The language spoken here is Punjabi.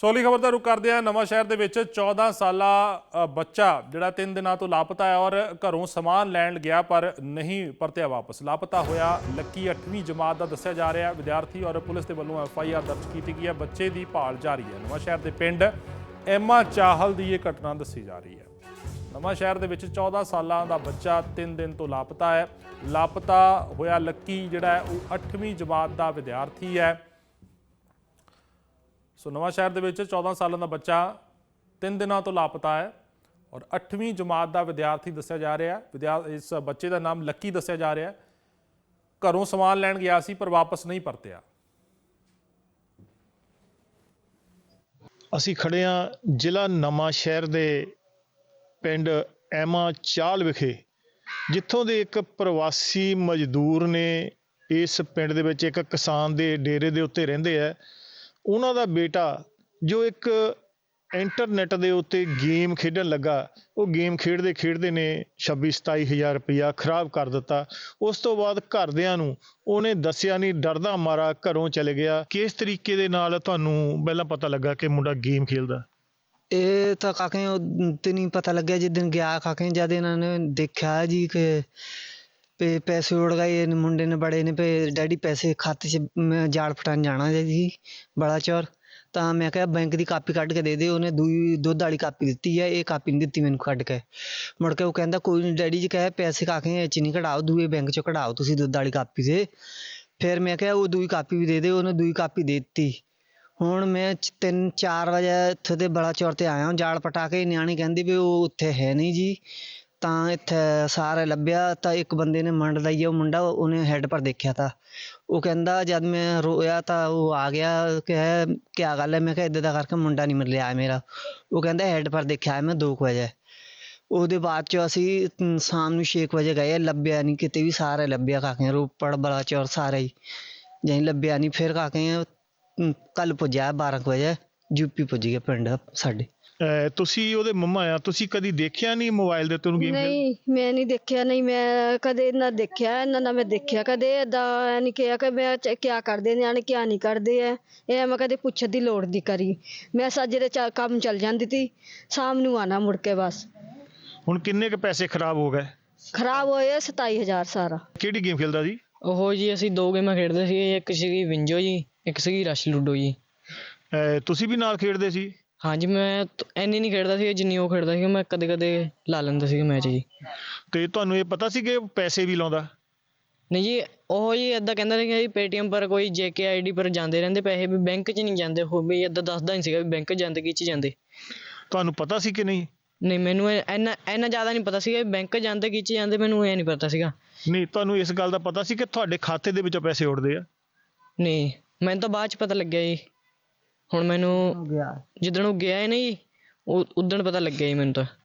ਸੋਲੀ ਖਬਰ ਦਾ ਰੁਕ ਕਰਦੇ ਆ ਨਵਾਂ ਸ਼ਹਿਰ ਦੇ ਵਿੱਚ 14 ਸਾਲਾ ਬੱਚਾ ਜਿਹੜਾ 3 ਦਿਨਾਂ ਤੋਂ ਲਾਪਤਾ ਹੈ ਔਰ ਘਰੋਂ ਸਮਾਨ ਲੈਣ ਗਿਆ ਪਰ ਨਹੀਂ ਪਰਤਿਆ ਵਾਪਸ। ਲਾਪਤਾ ਹੋਇਆ ਲੱਕੀ 8ਵੀਂ ਜਮਾਤ ਦਾ ਦੱਸਿਆ ਜਾ ਰਿਹਾ ਵਿਦਿਆਰਥੀ ਔਰ ਪੁਲਿਸ ਦੇ ਵੱਲੋਂ ਐਫ ਆਈ ਆਰ ਦਰਜ ਕੀਤੀ ਗਈ ਹੈ। ਬੱਚੇ ਦੀ ਭਾਲ ਜਾਰੀ ਹੈ। ਨਵਾਂ ਸ਼ਹਿਰ ਦੇ ਪਿੰਡ ਐਮਾ ਚਾਹਲ ਦੀ ਇਹ ਘਟਨਾ ਦੱਸੀ ਜਾ ਰਹੀ ਹੈ। ਨਵਾਂ ਸ਼ਹਿਰ ਦੇ ਵਿੱਚ 14 ਸਾਲਾਂ ਦਾ ਬੱਚਾ 3 ਦਿਨ ਤੋਂ ਲਾਪਤਾ ਹੈ। ਲਾਪਤਾ ਹੋਇਆ ਲੱਕੀ ਜਿਹੜਾ ਹੈ, ਉਹ 8ਵੀਂ ਜਮਾਤ ਦਾ ਵਿਦਿਆਰਥੀ ਹੈ। ਸੋ ਨਵਾਂ ਸ਼ਹਿਰ ਦੇ ਵਿੱਚ 14 ਸਾਲਾਂ ਦਾ ਬੱਚਾ 3 ਦਿਨਾਂ ਤੋਂ ਲਾਪਤਾ ਹੈ ਔਰ 8ਵੀਂ ਜਮਾਤ ਦਾ ਵਿਦਿਆਰਥੀ ਦੱਸਿਆ ਜਾ ਰਿਹਾ ਵਿਦਿਆ, ਇਸ ਬੱਚੇ ਦਾ ਨਾਮ ਲੱਕੀ ਦੱਸਿਆ ਜਾ ਰਿਹਾ ਘਰੋਂ ਸਮਾਨ ਲੈਣ ਗਿਆ ਸੀ ਪਰ ਵਾਪਸ ਨਹੀਂ ਪਰਤਿਆ। ਅਸੀਂ ਖੜੇ ਹਾਂ ਜ਼ਿਲ੍ਹਾ ਨਵਾਂ ਸ਼ਹਿਰ ਦੇ ਪਿੰਡ ਐਮਾ ਚਾਲ ਵਿਖੇ, ਜਿੱਥੋਂ ਦੇ ਇੱਕ ਪ੍ਰਵਾਸੀ ਮਜ਼ਦੂਰ ਨੇ ਇਸ ਪਿੰਡ ਦੇ ਵਿੱਚ ਇੱਕ ਕਿਸਾਨ ਦੇ ਡੇਰੇ ਦੇ ਉੱਤੇ ਰਹਿੰਦੇ ਆ ਉਹਨਾਂ ਦਾ ਬੇਟਾ ਜੋ ਇੱਕ ਇੰਟਰਨੈਟ ਦੇ ਉੱਤੇ ਗੇਮ ਖੇਡਣ ਲੱਗਾ, ਉਹ ਗੇਮ ਖੇਡਦੇ ਖੇਡਦੇ ਨੇ 26 27000 ਰੁਪਇਆ ਖਰਾਬ ਕਰ ਦਿੱਤਾ। ਉਸ ਤੋਂ ਬਾਅਦ ਘਰਦਿਆਂ ਨੂੰ ਉਹਨੇ ਦੱਸਿਆ ਨਹੀਂ, ਡਰਦਾ ਮਾਰਾ ਘਰੋਂ ਚਲੇ ਗਿਆ। ਕਿਸ ਤਰੀਕੇ ਦੇ ਨਾਲ ਤੁਹਾਨੂੰ ਪਹਿਲਾਂ ਪਤਾ ਲੱਗਾ ਕਿ ਮੁੰਡਾ ਗੇਮ ਖੇਲਦਾ? ਇਹ ਤਾਂ ਕਾਕੇ ਤੇ ਨਹੀਂ ਪਤਾ ਲੱਗਿਆ ਜਿੱਦਣ ਗਿਆ ਕਾਕੇ, ਜਦ ਇਹਨਾਂ ਨੇ ਦੇਖਿਆ ਜੀ ਕਿ ਪੇ ਪੈਸੇ ਉੜ ਗਏ ਇਹਨੇ ਮੁੰਡੇ ਨੇ ਬੜੇ ਨੇ ਪੇ ਪੈਸੇ ਖਾਤੇ 'ਚ, ਮੈਂ ਜਾਲ ਫਟਾਣ ਜਾਣਾ ਜੀ ਬੜਾ ਚੋਰ। ਤਾਂ ਮੈਂ ਕਿਹਾ ਬੈਂਕ ਦੀ ਕਾਪੀ ਕੱਢ ਕੇ ਦੇ ਦੇ ਉਹਨੇ ਦੂਈ, ਦੁੱਧ ਵਾਲੀ ਕਾਪੀ ਦਿੱਤੀ ਹੈ ਇਹ ਕਾਪੀ ਨਹੀਂ ਦਿੱਤੀ ਮੈਨੂੰ ਕੱਢ ਕੇ। ਮੁੜ ਕੇ ਉਹ ਕਹਿੰਦਾ, ਕੋਈ ਨਹੀਂ ਡੈਡੀ ਜੀ ਕਹੇ ਪੈਸੇ ਕਾਕੇ ਇਹ 'ਚ ਨਹੀਂ ਕਢਾਓ, ਦੂਏ ਬੈਂਕ 'ਚੋਂ ਕਢਾਓ ਤੁਸੀਂ ਦੁੱਧ ਵਾਲੀ ਕਾਪੀ ਤੇ ਫਿਰ ਮੈਂ ਕਿਹਾ ਉਹ ਦੂਈ ਕਾਪੀ ਵੀ ਦੇ ਦੇ ਉਹਨੇ ਦੂਈ ਕਾਪੀ ਦੇ ਦਿੱਤੀ। ਹੁਣ ਮੈਂ 3-4 ਵਜੇ ਇੱਥੇ ਤੇ ਬੜਾ ਚੌਰ ਤੇ ਆਇਆ ਹਾਂ ਜਾਲ ਪਟਾ ਕੇ, ਨਿਆਣੇ ਕਹਿੰਦੀ ਵੀ ਉਹ ਉੱਥੇ ਹੈ ਨਹੀਂ ਜੀ। ਤਾਂ ਇੱਥੇ ਸਾਰੇ ਲੱਭਿਆ ਤਾਂ ਇੱਕ ਬੰਦੇ ਨੇ ਮੰਡ ਲਈ ਉਹ ਮੁੰਡਾ ਉਹਨੇ ਹੈੱਡ ਪਰ ਦੇਖਿਆ ਤਾਂ। ਉਹ ਕਹਿੰਦਾ ਜਦ ਮੈਂ ਰੋਇਆ ਤਾਂ ਉਹ ਆ ਗਿਆ ਕਿ ਕੀ ਗੱਲ ਹੈ? ਮੈਂ ਕਿਹਾ ਇੱਦਾਂ ਦਾ ਕਰਕੇ ਮੁੰਡਾ ਨਹੀਂ ਮਿਲਿਆ ਮੇਰਾ। ਉਹ ਕਹਿੰਦਾ ਹੈੱਡ ਪਰ ਦੇਖਿਆ ਹੈ ਮੈਂ 2 ਵਜੇ। ਉਹਦੇ ਬਾਅਦ ਚ ਅਸੀਂ ਅਮ, ਸ਼ਾਮ ਨੂੰ 6 ਵਜੇ ਗਏ ਲੱਭਿਆ ਨਹੀਂ ਕਿਤੇ ਵੀ ਸਾਰੇ ਲੱਭਿਆ ਕਾਕੇ ਰੋਪੜ ਬਲਾਚੌਰ ਸਾਰੇ ਹੀ। ਜਹੀਂ ਲੱਭਿਆ ਨਹੀਂ ਫਿਰ ਕਾਕੇ ਕੱਲ ਪੁੱਜਿਆ 12 ਕੁ ਵਜੇ ਯੂਪੀ ਪੁੱਜ ਗਿਆ ਪਿੰਡ ਸਾਡੇ। ਅਹ ਤੁਸੀਂ ਉਹਦੇ ਮੰਮਾ ਆ ਤੁਸੀਂ ਕਦੀ ਦੇਖਿਆ ਨਹੀਂ ਮੋਬਾਈਲ ਦੇ ਉੱਤੇ ਉਹਨੂੰ ਗੇਮ ਨਹੀਂ ਮੈਂ ਨਹੀਂ ਦੇਖਿਆ ਨਹੀਂ ਮੈਂ ਕਦੇ ਨਾ ਦੇਖਿਆ ਨਾ ਨਾ ਮੈਂ ਦੇਖਿਆ ਕਦੇ ਏਦਾਂ ਨਹੀਂ ਕਿਹਾ ਕਿ ਮੈਂ ਕਿਆ ਕਰਦੇ ਨਿਆਣੇ ਕਿਆ ਨਹੀਂ ਕਰਦੇ ਐ ਇਹ ਮੈਂ ਕਦੇ ਪੁੱਛਣ ਦੀ ਲੋੜ ਨਹੀਂ ਕਰੀ। ਮੈਂ ਸਾਜਰੇ ਚ ਕੰਮ ਚੱਲ ਜਾਂਦੀ ਤੀ ਸ਼ਾਮ ਨੂੰ ਆਣਾ ਮੁੜ ਕੇ ਬਸ। ਹੁਣ ਕਿੰਨੇ ਕ ਪੈਸੇ ਖਰਾਬ ਹੋ ਗਏ? ਖਰਾਬ ਹੋਏ 27000 ਸਾਰਾ। ਕਿਹੜੀ ਗੇਮ ਖੇਲਦਾ ਸੀ ਉਹ ਜੀ ਅਸੀਂ ਦੋ ਗੇਮਾਂ ਖੇਡਦੇ ਸੀ ਇੱਕ ਸੀਗੀ ਵਿੰਜੋ ਜੀ ਇੱਕ ਸੀਗੀ ਰਸ਼ ਲੂਡੋ ਜੀ। ਤੁਸੀਂ ਵੀ ਨਾਲ ਖੇਡਦੇ ਸੀ? ਹਾਂਜੀ ਮੈਂ ਤ- ਇੰਨੀ ਨਹੀਂ ਖੇਡਦਾ ਸੀ ਜਿੰਨੀ ਉਹ ਖੇਡਦਾ ਸੀ ਮੈਂ ਕਦੇ ਕਦੇ ਲਾ ਲੈਂਦਾ ਸੀ ਮੈਚ ਜੀ। ਤੇ ਤੁਹਾਨੂੰ ਇਹ ਪਤਾ ਸੀ ਕਿ ਉਹ ਪੈਸੇ ਵੀ ਲਾਉਂਦਾ? ਨਹੀਂ ਜੀ ਉਹ ਜੀ ਏਦਾਂ ਕਹਿੰਦਾ ਸੀ ਕਿ ਪੇਟੀਐਮ ਪਰ ਕੋਈ ਜੇਕੇ ਆਈਡੀ ਪਰ ਜਾਂਦੇ ਰਹਿੰਦੇ ਪੈਸੇ ਵੀ ਬੈਂਕ 'ਚ ਨਹੀਂ ਜਾਂਦੇ ਉਹ ਵੀ ਏਦਾਂ ਦੱਸਦਾ ਨਹੀਂ ਸੀਗਾ ਵੀ ਬੈਂਕ ਜਾਂਦੇ ਕੀ 'ਚ ਜਾਂਦੇ। ਤੁਹਾਨੂੰ ਪਤਾ ਸੀ ਕਿ ਨਹੀਂ? ਨਹੀਂ ਮੈਨੂੰ ਇਹ ਇੰਨਾ ਇੰਨਾ ਜ਼ਿਆਦਾ ਨਹੀਂ ਪਤਾ ਸੀਗਾ ਵੀ ਬੈਂਕ ਜਾਂਦੇ ਕੀ 'ਚ ਜਾਂਦੇ ਮੈਨੂੰ ਇਹ ਨਹੀਂ ਪਤਾ ਸੀਗਾ। ਨਹੀਂ ਤੁਹਾਨੂੰ ਇਸ ਗੱਲ ਦਾ ਪਤਾ ਸੀ ਕਿ ਤੁਹਾਡੇ ਖਾਤੇ ਦੇ ਵਿੱਚੋਂ ਪੈਸੇ ਉੱਡਦੇ ਆ? ਨਹੀਂ ਮੈਨੂੰ ਤਾਂ ਬਾਅਦ 'ਚ ਪਤਾ ਲੱਗਿਆ ਜੀ। ਹੁਣ ਮੈਨੂੰ ਗਿਆ। ਜਿੱਦਣ ਉਹ ਗਿਆ ਹੈ ਨਾ ਜੀ ਉਦਣ ਪਤਾ ਲੱਗਿਆ ਜੀ ਮੈਨੂੰ ਤਾਂ।